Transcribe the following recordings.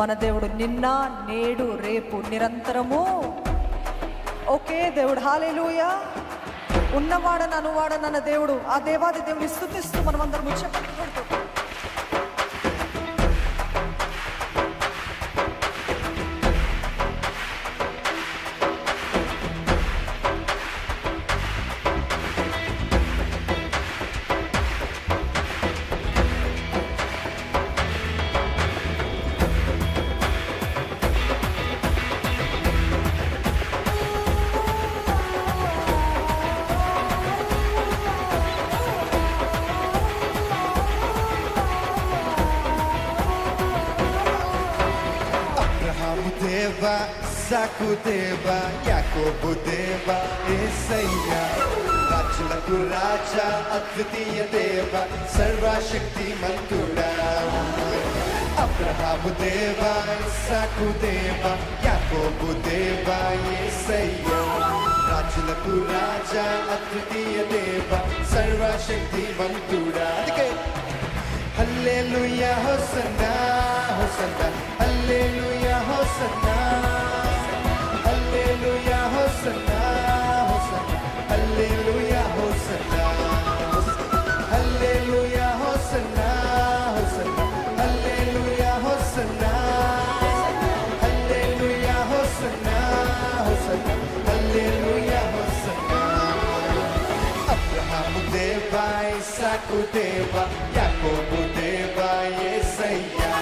మన దేవుడు నిన్న నేడు రేపు నిరంతరము. ఓకే దేవుడు హాలేలుయా ఉన్నవాడని అనువాడనన్న దేవుడు ఆ దేవాది దేవుని స్థుతిస్తూ మనం అందరం ఇస్సాకు దేవ యాకోబు దేవ ఏసయ్యా రాజులకు రాజా అద్వితీయ దేవ సర్వశక్తి మంతుడా అబ్రహాము దేవ ఇస్సాకు దేవ యాకోబు దేవ ఏసయ్యా రాజులకు రాజా అద్వితీయ దేవ సర్వశక్తి మంతుడా అందుకే hallelujah hosanna hosanna hallelujah hosanna దేవ ఇసాకు దేవ యాకోబు దేవ యేసయ్యా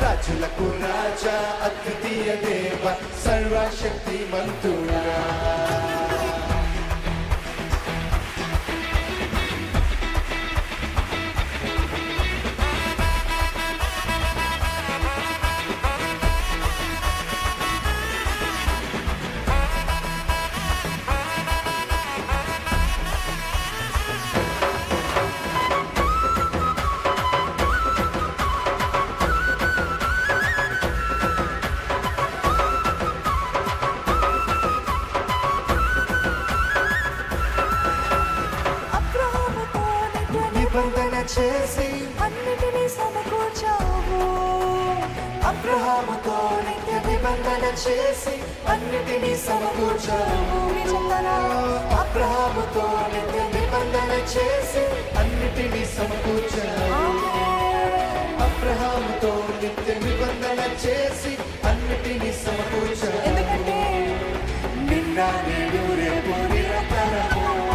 రాజులకు రాజా అద్వితీయ దేవ సర్వశక్తి మంతుడా చేసి అన్నిటినీ సమకూర్చావు. అబ్రహాముతో నిత్య నిబంధన చేసి అన్నిటినీ సమకూర్చావు. అబ్రహాముతో నిత్య నిబంధన చేసి అన్నిటినీ సమకూర్చావు. అబ్రహాముతో నిత్య నిబంధన చేసి అన్నిటినీ సమకూర్చావు. ఎందుకంటే నిన్న నేడు రేపు నిరంతరము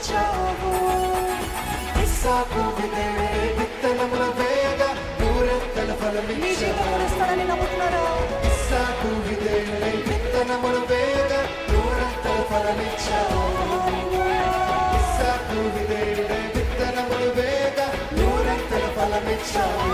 ఫలమిచ్చావు ఇస్సాకు విధేయుడై విత్తనముల వేయగా నూరంతల నీ ఫలమిచ్చావు జీవితంలో ఇస్తాడని నమ్ముతున్నారా? ఇస్సాకు విధేయుడై విత్తనములు వేయగా నూరంతల ఫలమిచ్చావు ఇస్సాకు విధేయుడై విత్తనములు వేయగా నూరంతల ఫలమిచ్చావు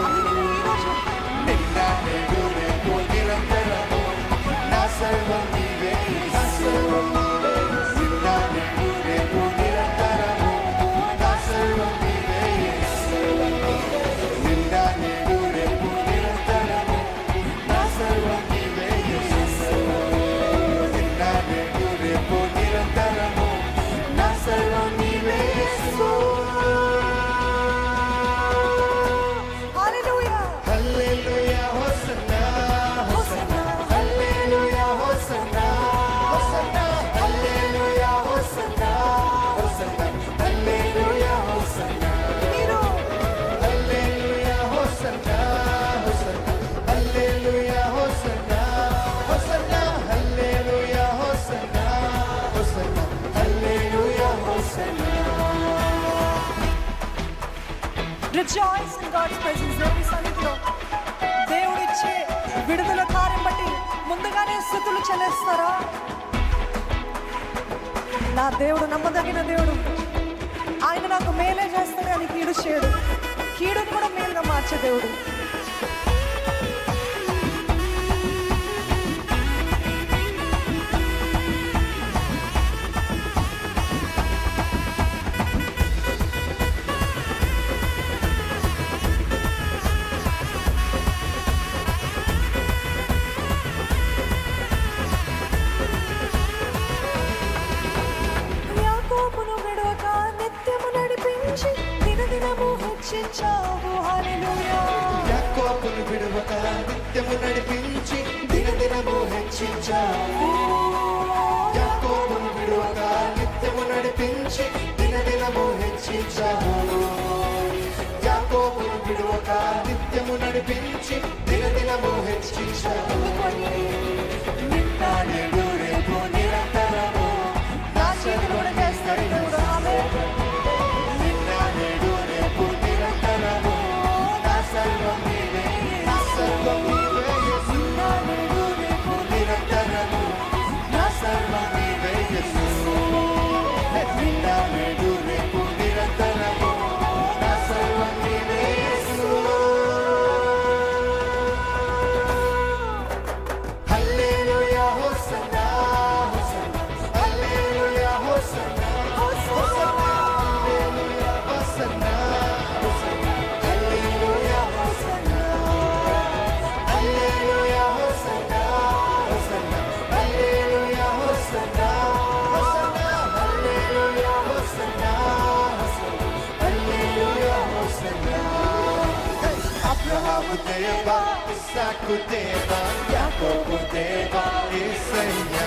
రిజాయిస్ ఇన్ గాడ్స్ ప్రెసెన్స్ దేవుని సన్నిధిలో దేవుడిచ్చే విడుదల కార్యం బట్టి ముందుగానే స్థుతులు చెల్లిస్తారా? నా దేవుడు నమ్మదగిన దేవుడు ఆయన నాకు మేలే చేస్తాడు అని కీడు చేయడు. కీడును కూడా మేలుగా మార్చే దేవుడు. హల్లెలూయా. యాకోబును విడువక నిత్యము నడిపించి దినదినము హెచ్చించావు. యాకోబును విడువక నిత్యము నడిపించి దినదినము హెచ్చించావు. యాకోబును విడువక నిత్యము నడిపించి దినదినము హెచ్చించావు. ఇస్సాకు దేవా యాకోబు దేవా యేసయ్యా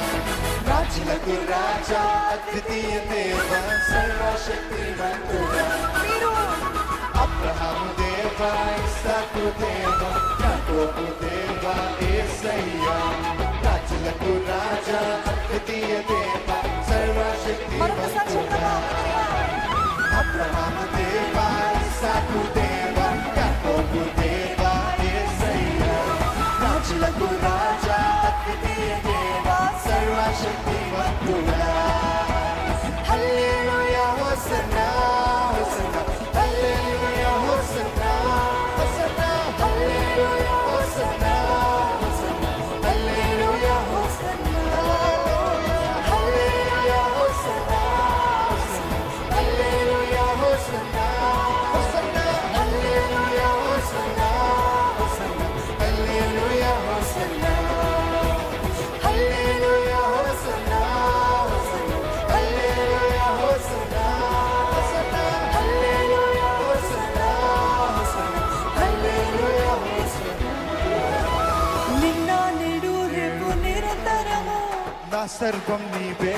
రాజులకు రాజా అద్వితీయ దేవా సర్వశక్తిమంతుడా మీరు అబ్రహాము దేవా ఇస్సాకు దేవా యాకోబు దేవా యేసయ్యా రాజులకు రాజా అద్వితీయ దేవా మరొకసారి సర్వశక్తిమంతుడా చెప్తామా అబ్రహాము దేవా ఇస్సాకు సర్వం నీవే